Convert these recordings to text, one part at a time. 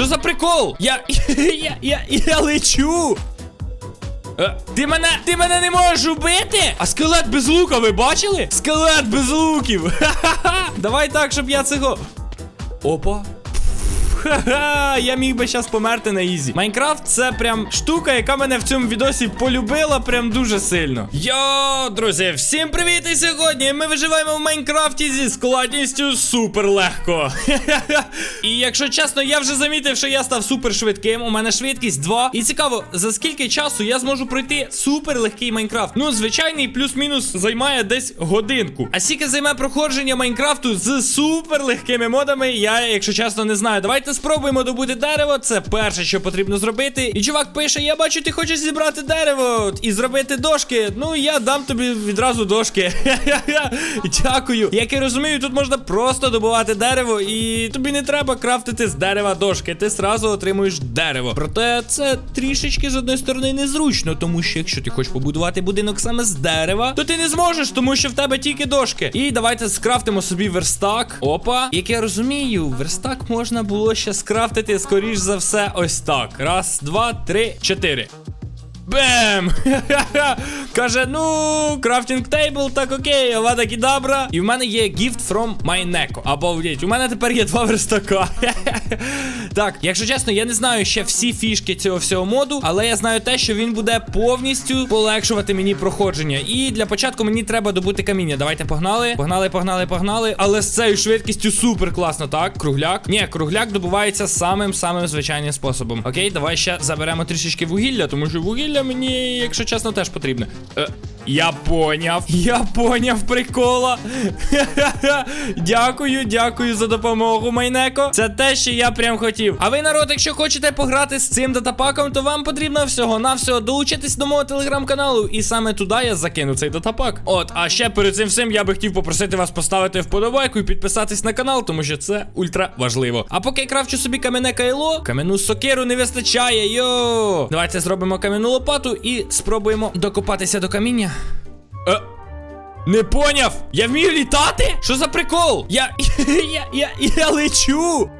Що за прикол? Я. Я. Я, я лечу. Е, Ти мене, ти мене не можеш убити? А скелет без лука, ви бачили? Скелет без луків. Ха-ха-ха. Давай так, щоб я цього. Опа. Ха-ха, я міг би зараз померти на ізі. Майнкрафт це прям штука, яка мене в цьому відосі полюбила прям дуже сильно. Йо, друзі, всім привіт! І сьогодні ми виживаємо в Майнкрафті зі складністю супер легко. І якщо чесно, я вже замітив, що я став супер швидким. У мене швидкість 2. І цікаво, за скільки часу я зможу пройти супер легкий Майнкрафт. Ну, звичайний плюс-мінус займає десь годинку. А скільки займе проходження Майнкрафту з супер легкими модами, я, якщо чесно, не знаю. Давайте спробуємо добути дерево. Це перше, що потрібно зробити. І чувак пише: Я бачу, ти хочеш зібрати дерево і зробити дошки. Ну, я дам тобі відразу дошки. Дякую. Як я розумію, тут можна просто добувати дерево, і тобі не треба крафтити з дерева дошки. Ти сразу отримуєш дерево. Проте це трішечки з одної сторони незручно, тому що якщо ти хочеш побудувати будинок саме з дерева, то ти не зможеш, тому що в тебе тільки дошки. І давайте скрафтимо собі верстак. Опа. Як я розумію, верстак можна було ще скрафтити, скоріш за все, ось так. Раз, два, три, чотири. Бем! Каже, ну, крафтинг тейбл, так окей, авада кідабра. І в мене є gift from my neko. Обалдеть, у мене тепер є два верстака. так, якщо чесно, я не знаю ще всі фішки цього всього моду, але я знаю те, що він буде повністю полегшувати мені проходження. І для початку мені треба добути каміння. Давайте погнали. Погнали, погнали, погнали. Але з цією швидкістю супер класно, так? Кругляк. Ні, кругляк добувається самим самим звичайним способом. Окей, давай ще заберемо трішечки вугілля, тому що вугілля мені, якщо чесно, теж потрібне. Е, я поняв. Я поняв прикола. дякую, дякую за допомогу, Майнеко. Це те, що я прям хотів. А ви, народ, якщо хочете пограти з цим датапаком, то вам потрібно всього-навсього долучитись до мого телеграм-каналу. І саме туди я закину цей датапак. От, а ще перед цим всім я би хотів попросити вас поставити вподобайку і підписатись на канал, тому що це ультра важливо. А поки я кравчу собі кам'яне кайло, кам'яну сокиру не вистачає. Йо! Давайте зробимо кам'яну лопату і спробуємо докопатися до каміння. Е, не поняв! Я вмію літати? Що за прикол? Я. Я. Я, я лечу!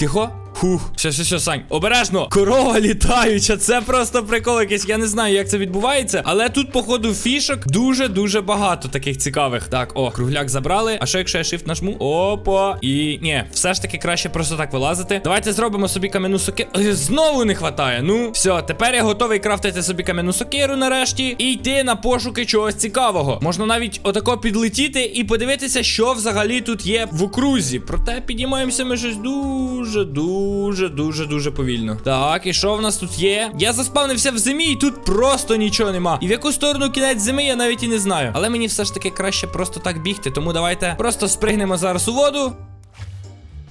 Тихо. Фух, все, все, все, Сань, обережно. Корова літаюча, це просто прикол якийсь. Я не знаю, як це відбувається, але тут, походу, фішок дуже-дуже багато таких цікавих. Так, о, кругляк забрали. А що, якщо я shift нажму? Опа. І ні, все ж таки краще просто так вилазити. Давайте зробимо собі кам'яну сокиру. Знову не хватає. Ну, все, тепер я готовий крафтити собі кам'яну сокиру нарешті і йти на пошуки чогось цікавого. Можна навіть отако підлетіти і подивитися, що взагалі тут є в окрузі. Проте підіймаємося ми щось дуже, дуже, дуже, дуже повільно. Так, і що в нас тут є? Я заспавнився в зимі, і тут просто нічого нема. І в яку сторону кінець зими, я навіть і не знаю. Але мені все ж таки краще просто так бігти. Тому давайте просто спригнемо зараз у воду.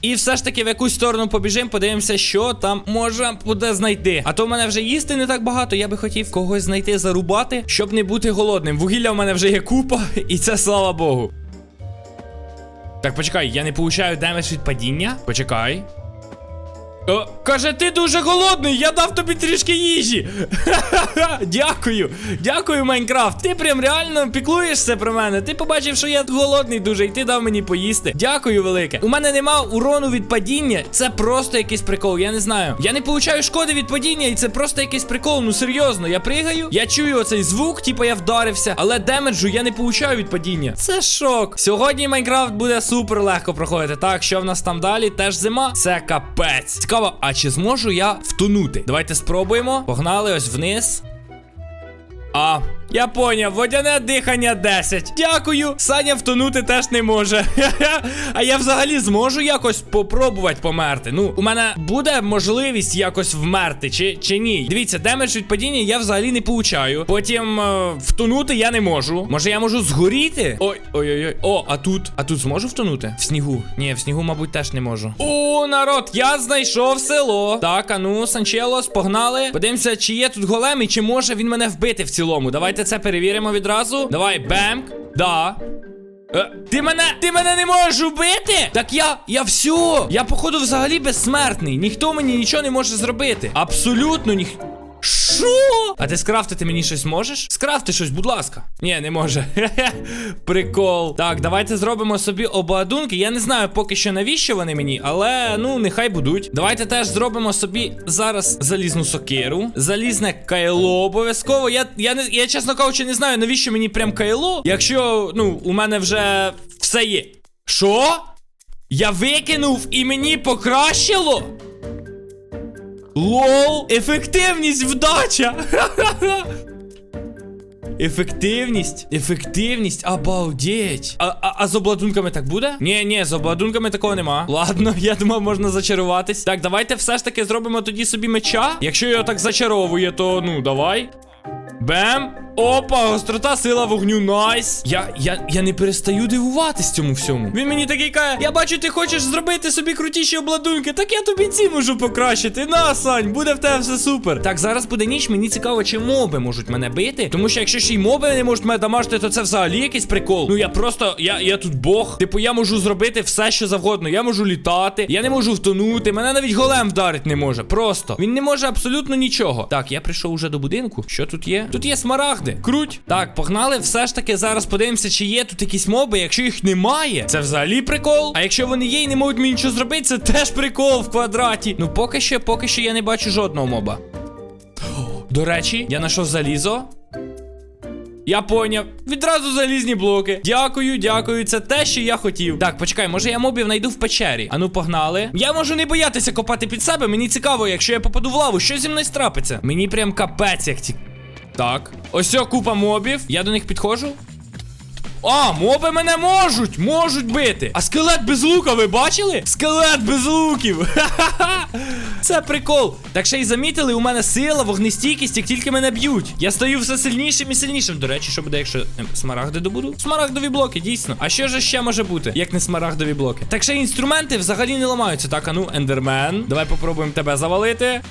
І все ж таки в якусь сторону побіжимо, подивимося, що там можна буде знайти. А то в мене вже їсти не так багато. Я би хотів когось знайти, зарубати, щоб не бути голодним. Вугілля в мене вже є купа, і це слава Богу. Так, почекай, я не получаю демедж від падіння. Почекай. О, каже, ти дуже голодний, я дав тобі трішки їжі. Дякую. Дякую, Майнкрафт. Ти прям реально піклуєшся про мене. Ти побачив, що я голодний дуже, і ти дав мені поїсти. Дякую, велике. У мене нема урону від падіння. Це просто якийсь прикол. Я не знаю. Я не получаю шкоди від падіння, і це просто якийсь прикол. Ну серйозно, я пригаю, я чую оцей звук, типу я вдарився, але демеджу я не получаю від падіння. Це шок. Сьогодні Майнкрафт буде супер легко проходити. Так, що в нас там далі? Теж зима. Це капець. Цікаво, а чи зможу я втонути? Давайте спробуємо. Погнали ось вниз. А, я поняв, водяне дихання 10. Дякую. Саня втонути теж не може. А я взагалі зможу якось попробувати померти. Ну, у мене буде можливість якось вмерти, чи, чи ні. Дивіться, демедж від падіння я взагалі не получаю. Потім е, втонути я не можу. Може, я можу згоріти? Ой, ой-ой-ой. О, а тут? А тут зможу втонути? В снігу. Ні, в снігу, мабуть, теж не можу. О, народ, я знайшов село. Так, а ну, Санчелос, погнали. Подивимося, чи є тут голем і чи може він мене вбити в цілому. Давайте це перевіримо відразу. Давай, бемк. Да. Е, ти мене, ти мене не можеш убити? Так я, я все. Я, походу, взагалі безсмертний. Ніхто мені нічого не може зробити. Абсолютно ніхто. Що? А ти скрафтити мені щось можеш? Скрафти щось, будь ласка. Ні, не може. Прикол. Так, давайте зробимо собі обладунки. Я не знаю поки що навіщо вони мені, але ну нехай будуть. Давайте теж зробимо собі зараз залізну сокиру, залізне кайло обов'язково. Я, я, не, я чесно кажучи, не знаю, навіщо мені прям кайло, якщо ну, у мене вже все є. Що? Я викинув і мені покращило? Лол, ефективність вдача. Ефективність, ефективність, обалдеть. А, а, а з обладунками так буде? Ні, ні, з обладунками такого нема. Ладно, я думав, можна зачаруватись. Так, давайте все ж таки зробимо тоді собі меча. Якщо його так зачаровує, то ну давай. Бем! Опа, гострота, сила вогню, найс. Я, я, я не перестаю дивуватись цьому всьому. Він мені такий каже: я бачу, ти хочеш зробити собі крутіші обладунки. Так я тобі ці можу покращити. На, Сань, буде в тебе все супер. Так, зараз буде ніч. Мені цікаво, чи моби можуть мене бити. Тому що якщо ще й моби не можуть мене дамажити, то це взагалі якийсь прикол. Ну я просто, я, я тут бог. Типу, я можу зробити все, що завгодно. Я можу літати, я не можу втонути. Мене навіть голем вдарити не може. Просто він не може абсолютно нічого. Так, я прийшов уже до будинку. Що тут є? Тут є смарагди. Круть. Так, погнали. Все ж таки зараз подивимося, чи є тут якісь моби. Якщо їх немає, це взагалі прикол. А якщо вони є і не можуть мені нічого зробити, це теж прикол в квадраті. Ну поки що, поки що я не бачу жодного моба. До речі, я знайшов залізо. Я поняв. Відразу залізні блоки. Дякую, дякую. Це те, що я хотів. Так, почекай, може я мобів знайду в печері. Ану, погнали. Я можу не боятися копати під себе. Мені цікаво, якщо я попаду в лаву, що зі мною страпиться? Мені прям капець, як ті. Так. Ось о, купа мобів. Я до них підходжу. А, моби мене можуть, можуть бити. А скелет без лука, ви бачили? Скелет без луків. Ха-ха-ха. Це прикол. Так ще й замітили, у мене сила, вогнестійкість, як тільки мене б'ють. Я стаю все сильнішим і сильнішим. До речі, що буде, якщо смарагди добуду? Смарагдові блоки, дійсно. А що ж ще може бути, як не смарагдові блоки? Так ще інструменти взагалі не ламаються. Так, а ну, ендермен. Давай попробуємо тебе завалити.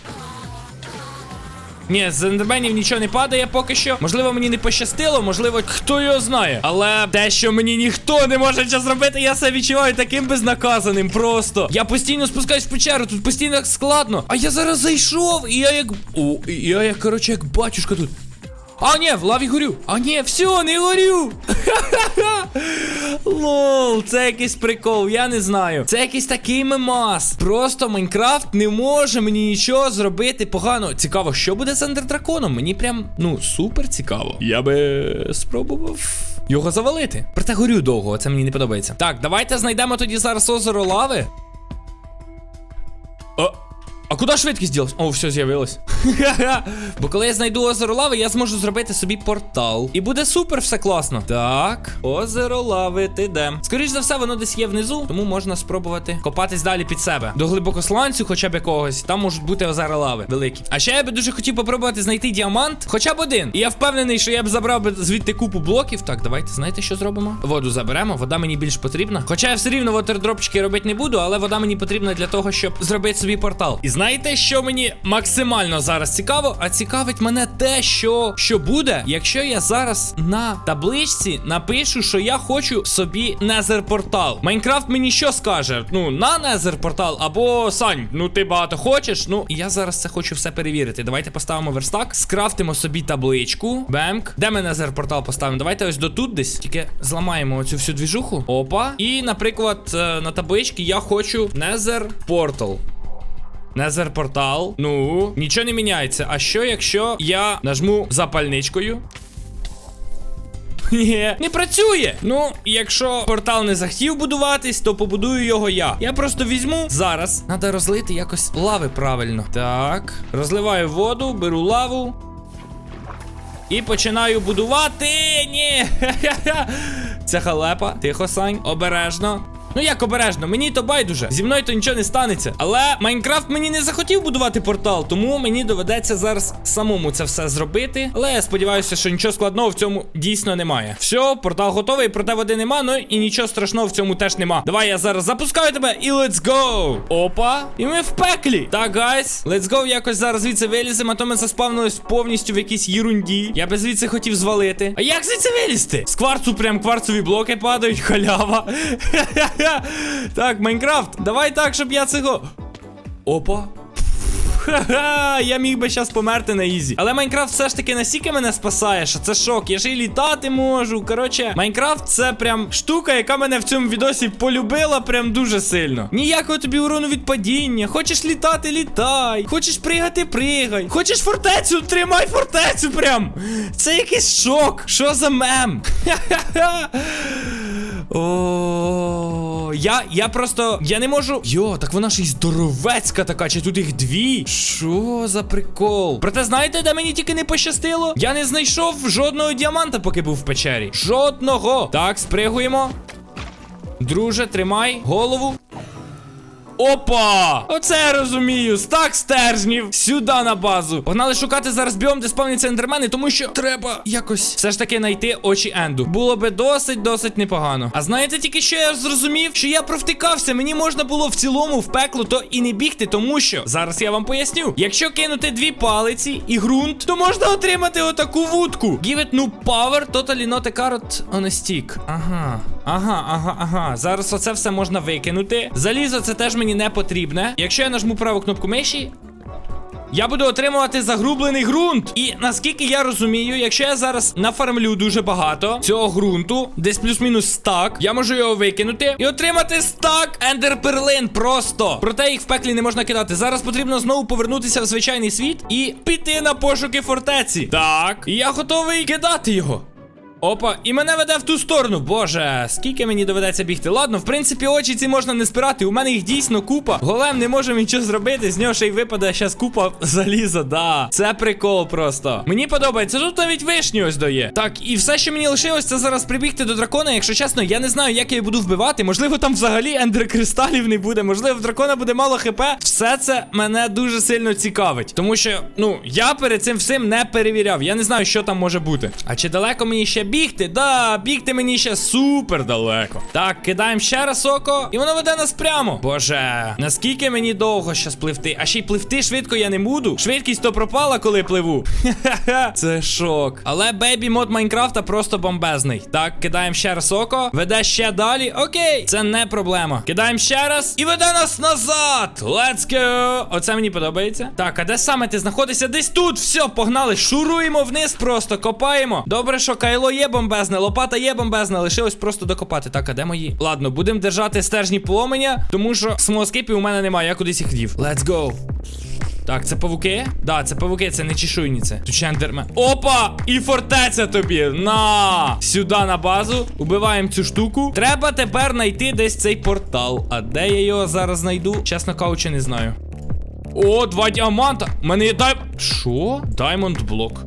Ні, з ендерменів нічого не падає поки що. Можливо, мені не пощастило, можливо, хто його знає. Але те, що мені ніхто не може ще зробити, я себе відчуваю таким безнаказаним. Просто. Я постійно спускаюсь в печеру, тут постійно складно. А я зараз зайшов, і я як. О, я як, коротше, як батюшка тут. А, ні, в лаві горю. А, ні, все, не горю. Лол, це якийсь прикол, я не знаю. Це якийсь такий мемас. Просто Майнкрафт не може мені нічого зробити погано. Цікаво, що буде з ендердраконом? Мені прям, ну, супер цікаво. Я би спробував. Його завалити. Проте горю довго, це мені не подобається. Так, давайте знайдемо тоді зараз озеро лави. О, а куди швидкість ділась? О, все з'явилось. Бо коли я знайду озеро лави, я зможу зробити собі портал. І буде супер, все класно. Так, озеро лави, ти де? Скоріше за все, воно десь є внизу, тому можна спробувати копатись далі під себе. До глибокосланцю, хоча б якогось, там можуть бути озера лави великі. А ще я би дуже хотів попробувати знайти діамант, хоча б один. І я впевнений, що я б забрав би звідти купу блоків. Так, давайте знаєте, що зробимо? Воду заберемо, вода мені більш потрібна. Хоча я все рівно вотердропчики робити не буду, але вода мені потрібна для того, щоб зробити собі портал. І знаєте, що мені максимально зараз цікаво? А цікавить мене те, що, що буде, якщо я зараз на табличці напишу, що я хочу собі незер портал. Майнкрафт мені що скаже? Ну, на незер портал, або Сань, ну ти багато хочеш. Ну, я зараз це хочу все перевірити. Давайте поставимо верстак, скрафтимо собі табличку. Бемк. Де ми незер портал поставимо? Давайте ось до тут десь. Тільки зламаємо оцю всю двіжуху. Опа. І, наприклад, е, на табличці я хочу незер портал. Незер портал. Ну, нічого не міняється. А що, якщо я нажму запальничкою? Ні, не працює. Ну, якщо портал не захотів будуватись, то побудую його я. Я просто візьму зараз. Надо розлити якось лави правильно. Так, розливаю воду, беру лаву. І починаю будувати. Ні. Це халепа. Тихо, Сань, обережно. Ну як обережно, мені то байдуже. Зі мною то нічого не станеться. Але Майнкрафт мені не захотів будувати портал, тому мені доведеться зараз самому це все зробити. Але я сподіваюся, що нічого складного в цьому дійсно немає. Все, портал готовий, проте води нема. Ну і нічого страшного в цьому теж нема. Давай я зараз запускаю тебе і let's go! Опа! І ми в пеклі. Так, гайс, let's go. Якось зараз звідси виліземо, а то ми заспавнились повністю в якійсь єрунді. Я би звідси хотів звалити. А як звідси вилізти? З кварцу прям кварцові блоки падають, халява. Так, Майнкрафт, давай так, щоб я цього. Опа. Ха-ха, я міг би зараз померти на ізі. Але Майнкрафт все ж таки настільки мене спасає, що це шок. Я ж і літати можу. Коротше, Майнкрафт це прям штука, яка мене в цьому відосі полюбила прям дуже сильно. Ніякого тобі урону від падіння. Хочеш літати, літай. Хочеш пригати, пригай. Хочеш фортецю, тримай фортецю прям. Це якийсь шок. Що за мем? Ха-ха-ха. О, я, я просто. Я не можу. Йо, так вона ж і здоровецька така, чи тут їх дві? Що за прикол? Проте, знаєте, де мені тільки не пощастило? Я не знайшов жодного діаманта, поки був в печері. Жодного. Так, спригуємо. Друже, тримай голову. Опа! Оце я розумію. Стак стержнів. Сюди на базу. Погнали шукати зараз біом, де спавняться ендермени, тому що треба якось все ж таки знайти очі Енду. Було би досить, досить непогано. А знаєте тільки що я зрозумів? Що я провтикався. Мені можна було в цілому в пекло то і не бігти, тому що зараз я вам поясню. Якщо кинути дві палиці і ґрунт, то можна отримати отаку вудку. Give it new power, totally not a carrot on a stick. Ага. Ага, ага, ага. Зараз оце все можна викинути. Залізо це теж мені не потрібне. Якщо я нажму праву кнопку миші. Я буду отримувати загрублений ґрунт. І наскільки я розумію, якщо я зараз нафармлю дуже багато цього ґрунту, десь плюс-мінус стак, я можу його викинути і отримати стак ендерперлин просто. Проте їх в пеклі не можна кидати. Зараз потрібно знову повернутися в звичайний світ і піти на пошуки фортеці. Так, і я готовий кидати його. Опа, і мене веде в ту сторону. Боже, скільки мені доведеться бігти. Ладно, в принципі, очі ці можна не спирати. У мене їх дійсно купа. Голем не може нічого зробити. З нього ще й випаде щас купа заліза. Да, це прикол просто. Мені подобається. Тут навіть вишні ось дає. Так, і все, що мені лишилось, це зараз прибігти до дракона. Якщо чесно, я не знаю, як я її буду вбивати. Можливо, там взагалі ендеркристалів не буде. Можливо, в дракона буде мало хп. Все це мене дуже сильно цікавить. Тому що, ну, я перед цим всім не перевіряв. Я не знаю, що там може бути. А чи далеко мені ще бігти? Да, бігти мені ще супер далеко. Так, кидаємо ще раз око, і воно веде нас прямо. Боже, наскільки мені довго ще спливти? А ще й пливти швидко я не буду. Швидкість то пропала, коли пливу. Ха-ха-ха, Це шок. Але бейбі мод Майнкрафта просто бомбезний. Так, кидаємо ще раз око, веде ще далі. Окей, це не проблема. Кидаємо ще раз і веде нас назад. Let's go. Оце мені подобається. Так, а де саме ти знаходишся? Десь тут. Все, погнали. Шуруємо вниз, просто копаємо. Добре, що кайло є бомбезне, лопата є бомбезна, лишилось просто докопати. Так, а де мої? Ладно, будемо держати стержні поломеня, тому що смоскипів у мене немає, я кудись їх дів. Let's go. Так, це павуки? Да, це павуки, це не чешуйніці. Тут ще. Опа! І фортеця тобі! На! Сюди на базу. Убиваємо цю штуку. Треба тепер знайти десь цей портал. А де я його зараз знайду? Чесно кажучи, не знаю. О, два діаманта! У мене є дай. Що? Даймонд блок.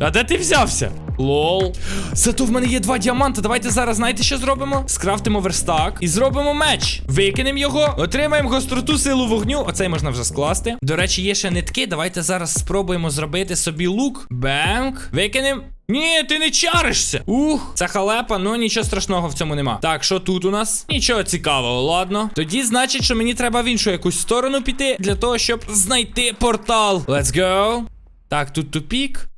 А де ти взявся? Лол. Зато в мене є два діаманти. Давайте зараз знаєте, що зробимо? Скрафтимо верстак і зробимо меч. Викинемо його, отримаємо гостроту силу вогню. Оцей можна вже скласти. До речі, є ще нитки. Давайте зараз спробуємо зробити собі лук. Бенк. Викинемо. Ні, ти не чаришся. Ух, це халепа, ну нічого страшного в цьому нема. Так, що тут у нас? Нічого цікавого, ладно. Тоді значить, що мені треба в іншу якусь сторону піти для того, щоб знайти портал. Let's go. Так, тут тупік.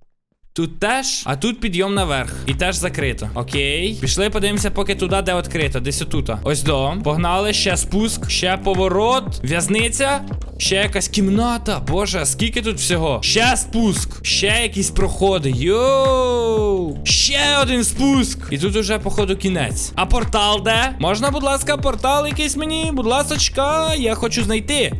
Тут теж, а тут підйом наверх. І теж закрито. Окей. Пішли, подивимося, поки туди, де відкрито. Десь отут. Ось до. Погнали, ще спуск, ще поворот, в'язниця, ще якась кімната. Боже, скільки тут всього? Ще спуск, ще якісь проходи. Йоу! Ще один спуск. І тут уже, походу, кінець. А портал де? Можна, будь ласка, портал якийсь мені? Будь ласочка, я хочу знайти.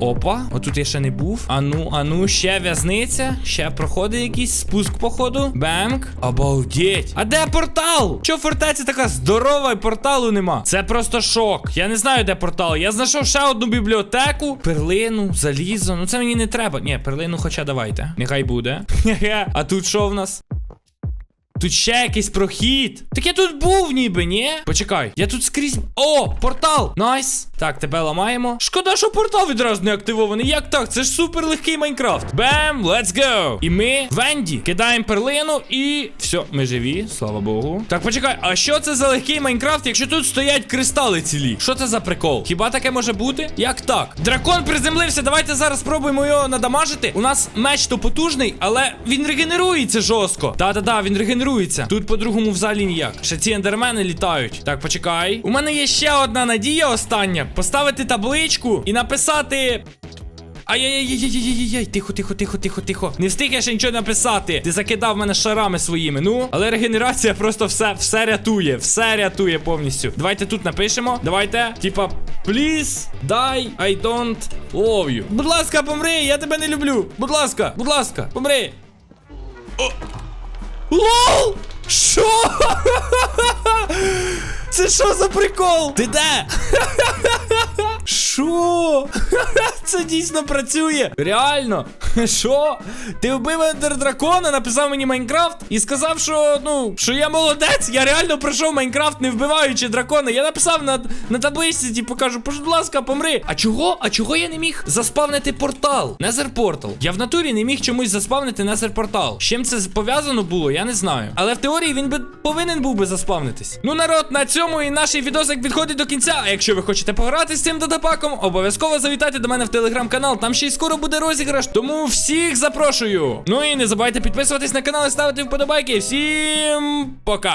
Опа, отут я ще не був. Ану, ану, ще в'язниця, ще проходи якийсь спуск, походу. Бемк. Обалдеть. А де портал? Чо фортеця така здорова і порталу нема? Це просто шок. Я не знаю, де портал. Я знайшов ще одну бібліотеку. Перлину, залізо. Ну це мені не треба. Ні, перлину, хоча давайте. Нехай буде. А тут що в нас? Тут ще якийсь прохід. Так я тут був, ніби, ні? Почекай, я тут скрізь. О, портал! Найс. Так, тебе ламаємо. Шкода, що портал відразу не активований. Як так? Це ж супер легкий Майнкрафт. Бем, let's go. І ми в Енді кидаємо перлину і. Все, ми живі, слава Богу. Так, почекай, а що це за легкий Майнкрафт, якщо тут стоять кристали цілі? Що це за прикол? Хіба таке може бути? Як так? Дракон приземлився. Давайте зараз спробуємо його надамажити. У нас меч то потужний, але він регенерується жорстко. Та-та-та, він регенерується. Тут по-другому взагалі ніяк. Ще ці ендермени літають. Так, почекай. У мене є ще одна надія остання: поставити табличку і написати. Ай-яй-яй-яй-яй-яй, тихо, тихо, тихо, тихо, тихо. Не встиг я ще нічого написати. Ти закидав мене шарами своїми. Ну, але регенерація просто все, все рятує, все рятує повністю. Давайте тут напишемо. Давайте, типа, please die, I don't love you. Будь ласка, помри, я тебе не люблю. Будь ласка, будь ласка, помри. О! Лол! Що? Це що за прикол? Ти де? Що? Це дійсно працює. Реально? Що? Ти вбив ендер дракона, написав мені Майнкрафт і сказав, що ну, що я молодець. Я реально пройшов Майнкрафт, не вбиваючи дракона. Я написав на, на табличці, типу, кажу, будь ласка, помри. А чого? А чого я не міг заспавнити портал? Незер портал. Я в натурі не міг чомусь заспавнити Незер портал. З чим це пов'язано було, я не знаю. Але в теорії він би повинен був би заспавнитись. Ну, народ, на цьому і наш відосик підходить до кінця. А якщо ви хочете пограти з цим додапаком, обов'язково завітайте до мене в телеграм-канал. Там ще й скоро буде розіграш. Тому всіх запрошую. Ну і не забувайте підписуватись на канал і ставити вподобайки. Всім пока!